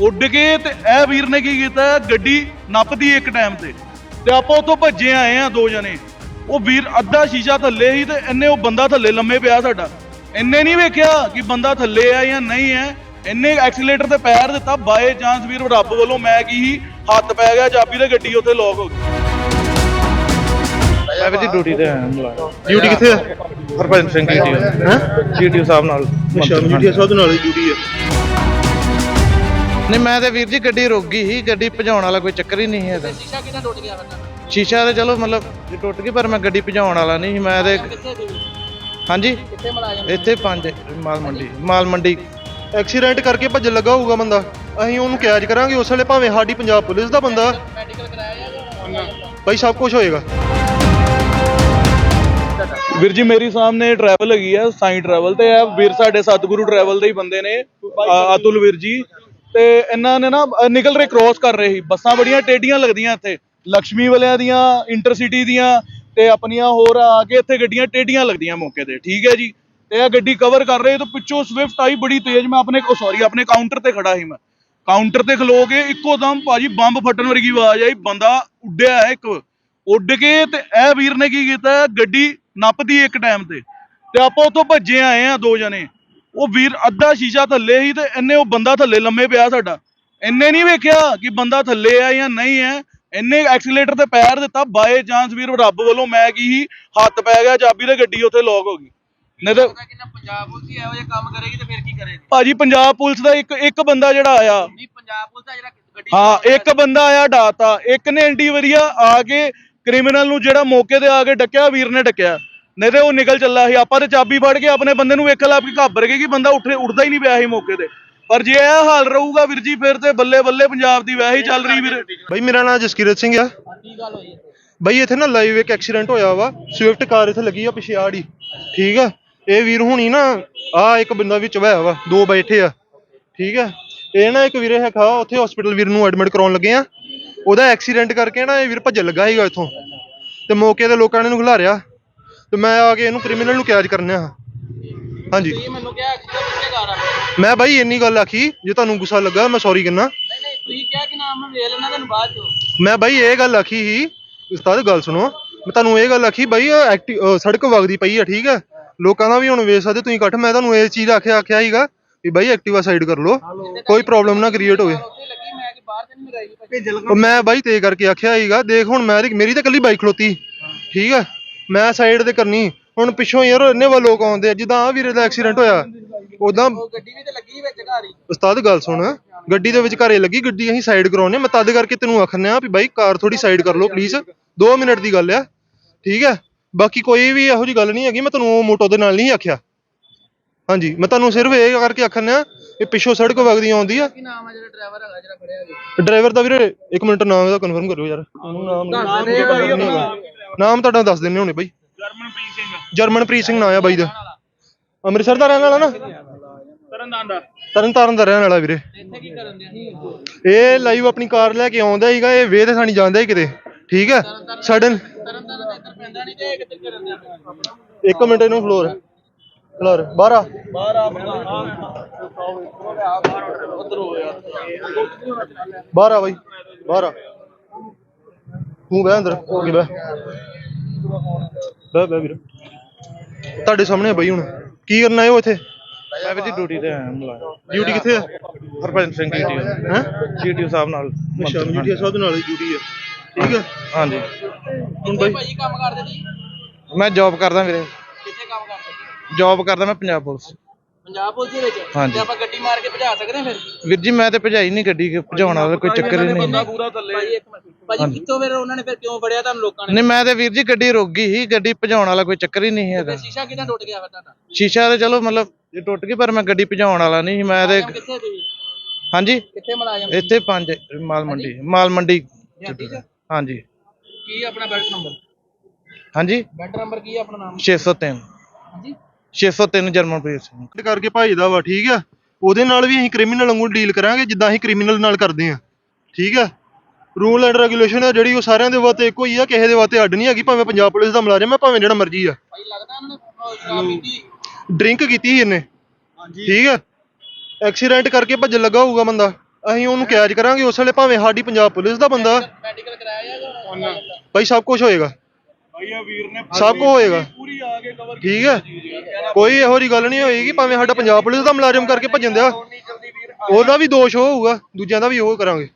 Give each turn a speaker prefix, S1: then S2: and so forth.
S1: ਉੱਡ ਕੇ ਤੇ ਇਹ ਵੀਰ ਨੇ ਕੀ ਕੀਤਾ? ਗੱਡੀ ਨੱਪਦੀ ਇੱਕ ਟਾਈਮ ਤੇ। ਤੇ ਆਪਾਂ ਉੱਥੋਂ ਭੱਜੇ ਆਏ ਆ ਦੋ ਜਣੇ। ਉਹ ਵੀਰ ਅੱਧਾ ਸ਼ੀਸ਼ਾ ਥੱਲੇ ਹੀ ਤੇ ਇੰਨੇ ਉਹ ਬੰਦਾ ਥੱਲੇ ਲੰਮੇ ਪਿਆ ਸਾਡਾ। ਇੰਨੇ ਨਹੀਂ ਵੇਖਿਆ ਕਿ ਬੰਦਾ ਥੱਲੇ ਆ ਜਾਂ ਨਹੀਂ ਹੈ ਇੰਨੇ ਐਕਸੀਲੇਟਰ ਤੇ ਪੈਰ ਦਿੱਤਾ। ਬਾਏ ਚਾਂਸ ਵੀਰ ਰੱਬ ਵੱਲੋਂ ਮੈਂ ਕੀ ਸੀ? ਹੱਥ ਪੈ ਗਿਆ ਚਾਬੀ ਤੇ ਗੱਡੀ ਉੱਥੇ ਲੋਕ ਹੋ ਗਈ।
S2: ਮੈਂ ਵੀ ਜੀ ਡਿਊਟੀ ਤੇ ਆਇਆ। ਮੁਲਾਜ਼ਮ
S3: ਡਿਊਟੀ ਕਿੱਥੇ ਆ?
S2: ਹਰਭਜਨ ਸਿੰਘ ਜੀ
S3: ਹੈਂ?
S2: ਜੀਟੀਓ ਸਾਹਿਬ ਨਾਲ।
S3: ਅੱਛਾ ਮੀਡੀਆ ਸਾਹਿਬ ਨਾਲ ਹੀ ਡਿਊਟੀ ਆ।
S2: ਨਹੀਂ ਮੈਂ ਤੇ ਵੀਰ ਜੀ ਗੱਡੀ ਰੁਕ ਗਈ ਸੀ ਗੱਡੀ ਭਜਾਉਣ ਵਾਲਾ ਕੋਈ ਚੱਕਰ ਹੀ ਨਹੀਂ ਇਹਦਾ
S4: ਸ਼ੀਸ਼ਾ ਕਿਦਾਂ ਟੁੱਟ ਗਿਆ ਫਿਰ?
S2: ਸ਼ੀਸ਼ਾ ਤੇ ਚਲੋ ਮਤਲਬ ਜੇ ਟੁੱਟ ਗਈ ਪਰ ਮੈਂ ਗੱਡੀ ਭਜਾਉਣ ਵਾਲਾ ਨਹੀਂ ਸੀ ਮੈਂ ਤੇ
S4: ਕਿੱਥੇ
S2: ਹਾਂਜੀ?
S4: ਕਿੱਥੇ ਮਲਾਜਮ
S2: ਇੱਥੇ ਪੰਜ ਮਾਲ ਮੰਡੀ ਮਾਲ ਮੰਡੀ।
S3: ਐਕਸੀਡੈਂਟ ਕਰਕੇ ਭੱਜਣ ਲੱਗਾ ਹੋਊਗਾ ਬੰਦਾ। ਅਸੀਂ ਉਹਨੂੰ ਕੈਚ ਕਰਾਂਗੇ ਉਸ ਵੇਲੇ ਭਾਵੇਂ ਸਾਡੀ ਪੰਜਾਬ ਪੁਲਿਸ ਦਾ ਬੰਦਾ।
S4: ਮੈਡੀਕਲ ਕਰਾਇਆ ਜਾਂ
S3: ਭਾਈ ਸਭ ਕੁਝ ਹੋਏਗਾ।
S1: ਵੀਰ ਜੀ ਮੇਰੀ ਸਾਹਮਣੇ ਟਰੈਵਲ ਹੈਗੀ ਆ ਸਾਈ ਟਰੈਵਲ ਤੇ ਇਹ ਵੀਰ ਸਾਡੇ ਸਤਿਗੁਰੂ ਟਰੈਵਲ ਦੇ ਹੀ ਬੰਦੇ ਨੇ। ਅ- ਅਤੁਲ ਵੀਰ ਜੀ। ਤੇ ਇਹਨਾਂ ਨੇ ਨਾ ਅ, ਨਿਕਲ ਰਹੇ ਕ੍ਰੋਸ ਕਰ ਰਹੇ ਸੀ। ਬੱਸਾਂ ਬੜੀਆਂ ਟੇਡੀਆਂ ਲੱਗਦੀਆਂ ਇੱਥੇ। ਲక్ష్ਮੀ ਵਾਲਿਆਂ ਦੀਆਂ ਇੰਟਰਸਿਟੀ ਦੀਆਂ ਤੇ ਆਪਣੀਆਂ ਹੋਰ ਆ ਕੇ ਇੱਥੇ ਗੱਡੀਆਂ ਟੇਡੀਆਂ ਲੱਗਦੀਆਂ ਮੌਕੇ ਤੇ। ਠੀਕ ਹੈ ਜੀ? ਤੇ ਇਹ ਗੱਡੀ ਕਵਰ ਕਰ ਰਹੇ ਤਾਂ ਪਿੱਛੋਂ ਸਵਿਫਟ ਆਈ ਬੜੀ ਤੇਜ਼। ਮੈਂ ਆਪਣੇ ਸੌਰੀ ਆਪਣੇ ਕਾਊਂਟਰ ਤੇ ਖੜਾ ਸੀ ਮੈਂ। ਕਾਊਂਟਰ ਤੇ ਖਲੋ ਕੇ ਇੱਕੋ ਦਮ ਭਾਜੀ ਬੰਬ ਫਟਣ ਵਰਗੀ ਆਵਾਜ਼ ਆਈ। ਬੰਦਾ ਉੱਡਿਆ ਇੱਕ। ਉੱਡ ਕੇ ਤੇ ਇਹ ਵੀਰ ਨੇ ਕੀ ਕੀਤਾ ਗੱਡੀ ਨੱਪਦੀ ਇੱਕ ਟਾਈਮ ਤੇ। ਤੇ ਆਪਾਂ ਉੱਥੋਂ ਭੱਜੇ ਆਏ ਆ ਦੋ ਜਣੇ। ਉਹ ਵੀਰ ਅੱਧਾ ਸ਼ੀਸ਼ਾ ਥੱਲੇ ਹੀ ਤੇ ਇੰਨੇ ਉਹ ਬੰਦਾ ਥੱਲੇ ਲੰਮੇ ਪਿਆ ਸਾਡਾ। ਇੰਨੇ ਨਹੀਂ ਵੇਖਿਆ ਕਿ ਬੰਦਾ ਥੱਲੇ ਆ ਜਾਂ ਨਹੀਂ ਹੈ ਇੰਨੇ ਐਕਸੀਲੇਟਰ ਤੇ ਪੈਰ ਦਿੱਤਾ ਬਾਏ ਚਾਂਸ ਵੀਰ ਰੱਬ ਵੱਲੋਂ ਮੈਂ ਕੀ ਸੀ ਹੱਥ ਪੈ ਗਿਆ ਚਾਬੀ ਤੇ ਗੱਡੀ ਉੱਥੇ ਲੋਕ ਹੋ ਗਈ। ਨਹੀਂ ਤਾਂ
S4: ਕਿੰਨਾ ਪੰਜਾਬ ਪੁਲਿਸ ਹੀ ਇਹੋ ਜਿਹਾ ਕੰਮ ਕਰੇਗੀ ਤੇ ਫਿਰ ਕੀ ਕਰੇਗੀ?
S1: ਭਾਜੀ ਪੰਜਾਬ ਪੁਲਿਸ ਦਾ ਇੱਕ ਇੱਕ ਬੰਦਾ ਜਿਹੜਾ ਆਇਆ।
S4: ਨਹੀਂ ਪੰਜਾਬ ਪੁਲਿਸ ਦਾ ਜਿਹੜਾ ਗੱਡੀ
S1: ਹਾਂ ਇੱਕ ਬੰਦਾ ਆਇਆ ਡਾਤਾ। ਇੱਕ ਨੇ ਐਂਟੀ ਵਰੀਆ ਆ ਕੇ ਕ੍ਰਿਮੀਨਲ ਨੂੰ ਜਿਹੜਾ ਮੌਕੇ ਤੇ ਆ ਕੇ ਡੱਕਿਆ ਵੀਰ ਨੇ ਡੱਕਿਆ। ਨਹੀਂ ਤੇ ਉਹ ਨਿਕਲ ਚੱਲਾ ਸੀ। ਆਪਾਂ ਤੇ ਚਾਬੀ ਫੜ ਕੇ ਆਪਣੇ ਬੰਦੇ ਨੂੰ ਵੇਖ ਲਾ ਵੀ ਘਾਬਰ ਗਏ ਕਿ ਬੰਦਾ ਉੱਠੇ ਉੱਠਦਾ ਹੀ ਨਹੀਂ ਪਿਆ ਸੀ ਮੌਕੇ ਤੇ। ਪਰ ਜੇ ਇਹ ਹਾਲ ਰਹੂਗਾ ਵੀਰ ਜੀ, ਫਿਰ ਤੇ ਬੱਲੇ ਬੱਲੇ ਪੰਜਾਬ ਦੀ ਵੈਸੇ ਹੀ ਚੱਲ ਰਹੀ ਵੀਰ।
S3: ਬਈ, ਮੇਰਾ ਨਾਮ ਜਸਕੀਰਤ ਸਿੰਘ ਆ। ਬਈ, ਇੱਥੇ ਨਾ ਲਾਈਵ ਇੱਕ ਐਕਸੀਡੈਂਟ ਹੋਇਆ ਵਾ। ਸਵਿਫਟ ਕਾਰ ਇੱਥੇ ਲੱਗੀ ਆ ਪਿਛੇ ਹੀ ਠੀਕ ਆ? ਇਹ ਵੀਰ ਹੁਣੀ ਨਾ, ਆ ਇੱਕ ਬੰਦਾ ਵਿੱਚ ਵਹਿਆ ਵਾ। ਦੋ ਬੈਠੇ ਆ। ਠੀਕ ਆ? ਇਹ ਨਾ ਇੱਕ ਵੀਰੇ ਹੈਗਾ ਉੱਥੇ ਹਸਪੀਟਲ ਵੀਰ ਨੂੰ ਐਡਮਿਟ ਕਰਾਉਣ ਲੱਗੇ ਆ। ਉਹਦਾ ਐਕਸੀਡੈਂਟ ਕਰਕੇ ਨਾ ਇਹ ਵੀਰ ਭੱਜ ਲੱਗਾ ਸੀਗਾ ਇੱਥੋਂ। ਤੇ ਮੌਕੇ ਤੇ ਲੋਕਾਂ ਨੇ ਇਹਨੂੰ ਖਿਲਾਰਿਆ। ਤੇ ਮੈਂ ਆ ਕੇ ਇਹਨੂੰ ਕ੍ਰਿਮੀਨਲ ਨੂੰ ਕੈਚ ਕਰਨਿਆ ਹਾਂਜੀ।
S4: ਤੁਸੀਂ ਮੈਨੂੰ ਕਿਹਾ ਕਿ ਪਿੱਛੇ ਕਾਰ ਆ।
S3: ਮੈਂ ਬਾਈ ਇੰਨੀ ਗੱਲ ਆਖੀ ਜੇ ਤੁਹਾਨੂੰ ਗੁੱਸਾ ਲੱਗਾ ਮੈਂ ਸੌਰੀ ਕਹਿੰਦਾ
S4: ਨਹੀਂ ਨਹੀਂ ਤੁਸੀਂ ਕਿਹਾ ਕਿ ਨਾਮ ਮੈਂ ਵੇਖ ਲੈਣਾ ਤੈਨੂੰ ਬਾਅਦ ਚੋਂ।
S3: ਮੈਂ ਬਾਈ ਇਹ ਗੱਲ ਆਖੀ ਸੀ ਉਸਤਾਦ ਗੱਲ ਸੁਣੋ। ਮੈਂ ਤੁਹਾਨੂੰ ਇਹ ਗੱਲ ਆਖੀ ਬਾਈ ਆਹ ਐਕਟੀ- ਅਹ ਸੜਕ ਵਗਦੀ ਪਈ ਆ ਠੀਕ ਹੈ ਲੋਕਾਂ ਦਾ ਵੀ ਹੁਣ ਵੇਖ ਸਕਦੇ ਤੁਸੀਂ ਇਕੱਠ ਮੈਂ ਤੁਹਾਨੂੰ ਇਹ ਚੀਜ਼ ਆਖਿਆ ਆਖਿਆ ਸੀਗਾ ਵੀ ਬਾਈ ਐਕਟਿਵਾ ਸਾਈਡ ਕਰ ਲਓ। ਕੋਈ ਪ੍ਰੋਬਲਮ ਨਾ ਕ੍ਰੀਏਟ ਹੋਵੇ।
S4: ਉੱਥੇ ਲੱਗੀ ਮੈਂ ਕਿ ਬਾਹਰ ਤੇ ਨਹੀਂ ਲਗਾਈ
S3: ਉਹ ਮੈਂ ਬਾਈ ਤੇ ਕਰਕੇ ਆਖਿਆ ਸੀਗਾ ਦੇਖ ਹੁਣ ਮੈਂ ਮੇਰੀ ਤਾਂ ਇਕੱਲੀ ਬਾਈਕ ਖਲੋਤੀ ਠੀਕ ਹੈ ਮੈਂ ਸਾਈਡ ਤੇ ਕਰਨੀ। ਹੁਣ ਪਿੱਛੋਂ ਯਾਰ ਇੰਨੇ ਵਾ ਲੋਕ ਆਉਂਦੇ ਆ ਜਿੱਦਾਂ ਆ ਵੀਰੇ ਦਾ ਐਕਸੀਡੈਂਟ ਹੋਇਆ। ਉਦਾਂ
S4: ਉਹ ਗੱਡੀ ਵੀ ਤੇ ਲੱਗੀ ਵਿੱਚ ਘਰ ਹੀ।
S3: ਉਸਤਾਦ ਗੱਲ ਸੁਣ ਗੱਡੀ ਦੇ ਵਿੱਚ ਘਰੇ ਲੱਗੀ ਗੱਡੀ ਅਸੀਂ ਸਾਈਡ ਕਰਾਉਨੇ ਮੈਂ ਤਦ ਕਰਕੇ ਤੈਨੂੰ ਆਖਨੇ ਆ ਵੀ ਬਾਈ ਕਾਰ ਥੋੜੀ ਸਾਈਡ ਕਰ ਲਓ ਪਲੀਜ਼ 2 ਮਿੰਟ ਦੀ ਗੱਲ ਆ। ਠੀਕ ਹੈ ਬਾਕੀ ਕੋਈ ਵੀ ਇਹੋ ਜੀ ਗੱਲ ਨਹੀਂ ਹੈਗੀ। ਮੈਂ ਤੈਨੂੰ ਉਹ ਮੋਟੋ ਦੇ ਨਾਲ ਨਹੀਂ ਆਖਿਆ। ਹਾਂਜੀ ਮੈਂ ਤੁਹਾਨੂੰ ਸਿਰਫ ਇਹ ਕਰਕੇ ਆਖਨੇ ਆ ਇਹ ਪਿੱਛੋਂ ਸੜਕ ਵਗਦੀ ਆਉਂਦੀ ਆ।
S4: ਕੀ ਨਾਮ ਆ ਜਿਹੜਾ ਡਰਾਈਵਰ ਹੈਗਾ ਜਿਹੜਾ ਫੜਿਆ ਗਿਆ
S3: ਡਰਾਈਵਰ ਦਾ ਵੀਰੇ ਇੱਕ ਮਿੰਟ ਨਾਮ ਇਹਦਾ ਕਨਫਰਮ ਕਰਿਓ ਯਾਰ। ਨਾਮ
S4: ਦੇ
S3: ਨਾਮ ਤੁਹਾਡਾ ਦੱਸ ਦਿੰਨੇ ਹੋਣੇ ਬਾਈ।
S1: ਜਰਮਨਪ੍ਰੀਤ ਸਿੰਘ।
S3: ਜਰਮਨਪ੍ਰੀਤ ਸਿੰਘ ਨਾਂ ਆ ਬਾਈ ਦਾ। ਅੰਮ੍ਰਿਤਸਰ ਦਾ ਰਹਿਣ ਵਾਲਾ ਨਾ?
S1: ਤਰਨਤਾਰਨ ਦਾ।
S3: ਤਰਨ ਤਾਰਨ ਦਾ ਰਹਿਣ ਵਾਲਾ ਵੀਰੇ।
S4: ਇੱਥੇ ਕੀ ਕਰਨ ਦਿਆ ਸੀ
S3: ਇਹ ਲਾਈਵ ਆਪਣੀ ਕਾਰ ਲੈ ਕੇ ਆਉਂਦਾ ਸੀਗਾ ਇਹ ਵੇਹ ਤੇ ਸਾਨੀ ਜਾਂਦਾ ਹੀ ਕਿਤੇ। ਠੀਕ ਹੈ? ਸਡਨ ਇੱਕ ਮਿੰਟ ਇਹਨੂੰ ਫਲੋਰ ਫਲੋਰ ਬਾਹਰ ਆ।
S1: ਬਾਹਰ ਆ ਹੋ ਯਾਰ
S3: ਬਾਹਰ ਆ ਬਾਈ। ਬਾਹਰ ਆ। ਤੂੰ ਬਹਿ ਅੰਦਰ ਹੋ ਕੇ ਬਹਿ। ਬਹਿ ਬਹਿ ਵੀਰ। ਤੁਹਾਡੇ ਸਾਹਮਣੇ ਆ ਬਾਈ ਹੁਣ। ਕੀ ਕਰਨਾ ਹੈ ਉਹ ਇੱਥੇ?
S2: ਮੈਂ ਵੀ ਡਿਊਟੀ ਤੇ ਆਇਆ ਮੁਲਾਜ਼ਮ।
S3: ਡਿਊਟੀ ਕਿੱਥੇ ਆ?
S2: ਹਰਭਜਨ ਸਿੰਘ ਜੀ
S3: ਹੈ?
S2: ਜੀਟੀਓ ਸਾਹਿਬ ਨਾਲ।
S3: ਅੱਛਾ ਮੀਡੀਆ ਸਾਹਿਬ ਦੇ ਨਾਲ ਹੀ ਡਿਊਟੀ ਆ। ਠੀਕ ਆ?
S2: ਹਾਂਜੀ।
S3: ਹੁਣ ਬਾਈ?
S4: ਭਾਈ ਕੰਮ ਕਰਦੇ ਜੀ
S2: ਮੈਂ ਜੌਬ ਕਰਦਾ ਵੀਰੇ।
S4: ਕਿੱਥੇ ਕੰਮ ਕਰਦੇ?
S2: ਜੌਬ ਕਰਦਾ ਮੈਂ ਪੰਜਾਬ ਪੁਲਿਸ।
S4: ਪੰਜਾਬ ਪੁਲਿਸ ਦੇ ਵਿੱਚ?
S2: ਹਾਂਜੀ।
S4: ਤੇ ਆਪਾਂ ਗੱਡੀ ਮਾਰ ਕੇ ਭਜਾ ਸਕਦੇ ਹਾਂ ਫਿਰ?
S2: ਵੀਰ ਜੀ ਮੈਂ ਤੇ ਭਜਾਈ ਨਹੀਂ ਗੱਡੀ ਭਜਾਉਣ ਵਾਲਾ ਕੋਈ ਚੱਕਰ ਹੀ ਨਹੀਂ।
S1: ਬੰਦਾ ਪੂਰਾ ਥੱਲੇ।
S4: ਭਾਈ ਇੱਕ ਮਿੰਟ। ਭਾਜੀ ਕਿੱਥੋਂ ਫਿਰ ਉਹਨਾਂ ਨੇ ਫਿਰ ਕਿਉਂ ਫੜਿਆ ਤੁਹਾਨੂੰ ਲੋਕਾਂ ਨੇ?
S2: ਨਹੀਂ ਮੈਂ ਤੇ ਵੀਰ ਜੀ ਗੱਡੀ ਰੁਕ ਗਈ ਸੀ ਗੱਡੀ ਭਜਾਉਣ ਵਾਲਾ ਕੋਈ ਚੱਕਰ ਹੀ ਨਹੀਂ ਹੈਗਾ।
S4: ਸ਼ੀਸ਼ਾ ਕਿਦਾਂ ਟੁੱਟ ਗਿਆ ਫਿਰ ਤੁਹਾਡਾ?
S2: ਸ਼ੀਸ਼ਾ ਤੇ ਚਲੋ ਮਤਲਬ ਇਹ ਟੁੱਟ ਗਈ ਪਰ ਮੈਂ ਗੱਡੀ ਭਜਾਉਣ ਵਾਲਾ ਨਹੀਂ ਸੀ ਮੈਂ ਤੇ
S4: ਮੁਲਾਜ਼ਮ ਕਿੱਥੇ ਸੀ?
S2: ਹਾਂਜੀ?
S4: ਕਿੱਥੇ ਮੁਲਾਜ਼ਮ
S2: ਇੱਥੇ ਪੰਜ ਮਾਲ ਮੰਡੀ ਮਾਲ ਮੰਡੀ
S4: ਚ
S2: ਹਾਂਜੀ।
S4: ਕੀ ਆਪਣਾ ਬੈਲਟ ਨੰਬਰ?
S2: ਹਾਂਜੀ?
S4: ਬੈਲਟ ਨੰਬਰ ਕੀ ਹੈ ਆਪਣਾ ਨਾਮ?
S2: 603
S4: ਹਾਂਜੀ।
S2: 603 ਜਰਮਨਪ੍ਰੀਤ ਸਿੰਘ।
S3: ਇਹ ਕਰਕੇ ਭਜਦਾ ਵਾ ਠੀਕ ਆ? ਉਹਦੇ ਨਾਲ ਵੀ ਅਸੀਂ ਕ੍ਰਿਮੀਨਲ ਵਾਂਗੂ ਡੀਲ ਕਰਾਂਗੇ ਜਿੱਦਾਂ ਅਸੀਂ ਕ੍ਰਿਮੀਨਲ ਨਾਲ ਕਰਦੇ ਆ। ਠੀਕ ਆ? ਰੂਲ ਐਂਡ ਰੈਗੂਲੇਸ਼ਨ ਆ ਜਿਹੜੀ ਉਹ ਸਾਰਿਆਂ ਦੇ ਵਾਸਤੇ ਇੱਕੋ ਹੀ ਆ ਕਿਸੇ ਦੇ ਵਾਸਤੇ ਅੱਡ ਨਹੀਂ ਹੈਗੀ ਭਾਵੇਂ ਪੰਜਾਬ ਪੁਲਿਸ ਦਾ ਮੁਲਾਜ਼ਮ ਆ ਭਾਵੇਂ ਜਿਹੜਾ ਮਰਜ਼ੀ ਆ।
S4: ਭਾਈ ਲੱਗਦਾ ਉਹਨਾਂ ਨੇ ਉਹ ਸ਼ਰਾਬ ਪੀਤੀ?
S3: ਡਰਿੰਕ ਕੀਤੀ ਸੀ ਇਹਨੇ। ਠੀਕ ਆ? ਐਕਸੀਡੈਂਟ ਕਰਕੇ ਭੱਜਣ ਲੱਗਾ ਹੋਊਗਾ ਬੰਦਾ। ਅਸੀਂ ਉਹਨੂੰ ਕੈਦ ਕਰਾਂਗੇ ਉਸ ਵੇਲੇ ਭਾਵੇਂ ਸਾਡੀ ਪੰਜਾਬ ਪੁਲਿਸ ਦਾ ਬੰਦਾ।
S4: ਮੈਡੀਕਲ ਕਰਾਇਆ ਜਾਂ
S3: ਭਾਈ ਸਭ ਕੁਝ ਹੋਏਗਾ।
S1: ਭਈਆ ਵੀਰ ਨੇ
S3: ਸਭ ਕੁਝ ਹੋਏਗਾ।
S1: ਪੂਰੀ ਆ ਕੇ ਕਵਰ
S3: ਠੀਕ ਹੈ ਕੋਈ ਇਹੋ ਜਿਹੀ ਗੱਲ ਨਹੀਂ ਹੋਏਗੀ ਭਾਵੇਂ ਸਾਡਾ ਪੰਜਾਬ ਪੁਲਿਸ ਦਾ ਮੁਲਾਜ਼ਮ ਕਰਕੇ ਭੱਜਣ ਦਿਆ। ਉਹਦਾ ਵੀ ਦੋਸ਼ ਹੋਊਗਾ ਦੂਜਿਆਂ ਦਾ ਵੀ ਉਹ ਕਰਾਂਗੇ।